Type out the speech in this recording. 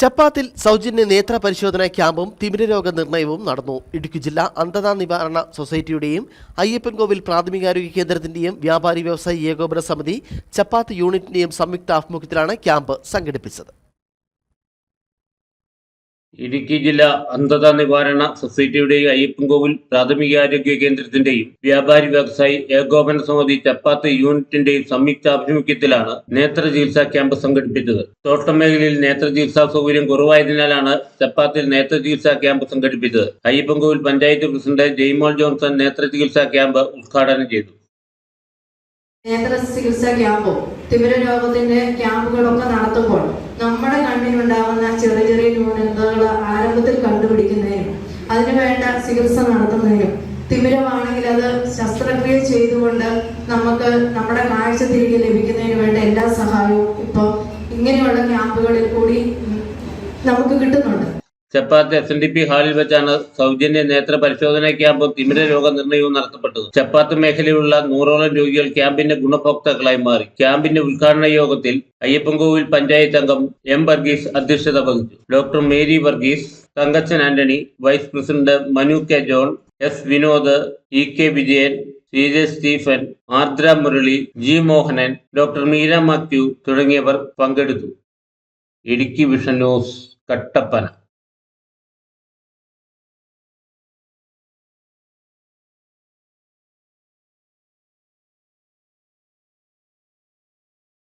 ചപ്പാത്തിൽ സൗജന്യ നേത്ര പരിശോധന ക്യാമ്പും തിമിരരോഗ നിർണയവും നടന്നു. ഇടുക്കി ജില്ലാ അന്ധതാ നിവാരണ സൊസൈറ്റിയുടെയും അയ്യപ്പൻകോവിൽ പ്രാഥമികാരോഗ്യ കേന്ദ്രത്തിന്റെയും വ്യാപാരി വ്യവസായി ഏകോപന സമിതി ചപ്പാത്ത് യൂണിറ്റിന്റെയും സംയുക്ത ആഭിമുഖ്യത്തിലാണ് ക്യാമ്പ് സംഘടിപ്പിച്ചത്. ഇടുക്കി ജില്ലാ അന്ധത നിവാരണ സൊസൈറ്റിയുടെയും അയ്യപ്പൻകോവിൽ പ്രാഥമികാരോഗ്യ കേന്ദ്രത്തിന്റെയും വ്യാപാരി വ്യവസായി ഏകോപന സമിതി ചപ്പാത്ത് യൂണിറ്റിന്റെയും സംയുക്ത ആഭിമുഖ്യത്തിലാണ് നേത്ര ചികിത്സാ ക്യാമ്പ് സംഘടിപ്പിച്ചത്. തോട്ടം മേഖലയിൽ നേത്ര ചികിത്സാ സൗകര്യം കുറവായതിനാലാണ് ചപ്പാത്തിൽ നേത്ര ചികിത്സാ ക്യാമ്പ് സംഘടിപ്പിച്ചത്. അയ്യപ്പൻകോവിൽ പഞ്ചായത്ത് പ്രസിഡന്റ് ജെയ്മോൾ ജോൺസൺ നേത്ര ചികിത്സാ ക്യാമ്പ് ഉദ്ഘാടനം ചെയ്തു. നേത്ര ചികിത്സാ ക്യാമ്പോ തിമിര രോഗത്തിന്റെ ക്യാമ്പുകളൊക്കെ നടത്തുമ്പോൾ നമ്മുടെ കണ്ണിനുണ്ടാവുന്ന ചെറിയ ചെറിയ ന്യൂനതകൾ ആരംഭത്തിൽ കണ്ടുപിടിക്കുന്നതിനും അതിനു വേണ്ട ചികിത്സ നടത്തുന്നതിനും തിമിരമാണെങ്കിൽ അത് ശസ്ത്രക്രിയ ചെയ്തുകൊണ്ട് നമുക്ക് നമ്മുടെ കാഴ്ച തിരികെ ലഭിക്കുന്നതിന് വേണ്ട എല്ലാ സഹായവും ഇപ്പോൾ ഇങ്ങനെയുള്ള ക്യാമ്പുകളിൽ കൂടി നമുക്ക് കിട്ടുന്നുണ്ട്. Chappath S N D P ഹാളിൽ വെച്ചാണ് സൗജന്യ നേത്ര പരിശോധനാ ക്യാമ്പും തിമിര രോഗ നിർണയവും നടത്തപ്പെട്ടത്. ചപ്പാത്ത് മേഖലയിലുള്ള നൂറോളം രോഗികൾ ക്യാമ്പിന്റെ ഗുണഭോക്താക്കളായി മാറി. ക്യാമ്പിന്റെ ഉദ്ഘാടന യോഗത്തിൽ അയ്യപ്പൻകോവിൽ പഞ്ചായത്ത് അംഗം എം വർഗീസ് അധ്യക്ഷത വഹിച്ചു. Doctor Mary Varghese Thankachan Antony vice president Manu K John S Vinod E K Vijayan C J Stephen Ardra Murali G Mohanan doctor Meera Mathew തുടങ്ങിയവർ പങ്കെടുത്തു. Idukki Vision News Kattappana.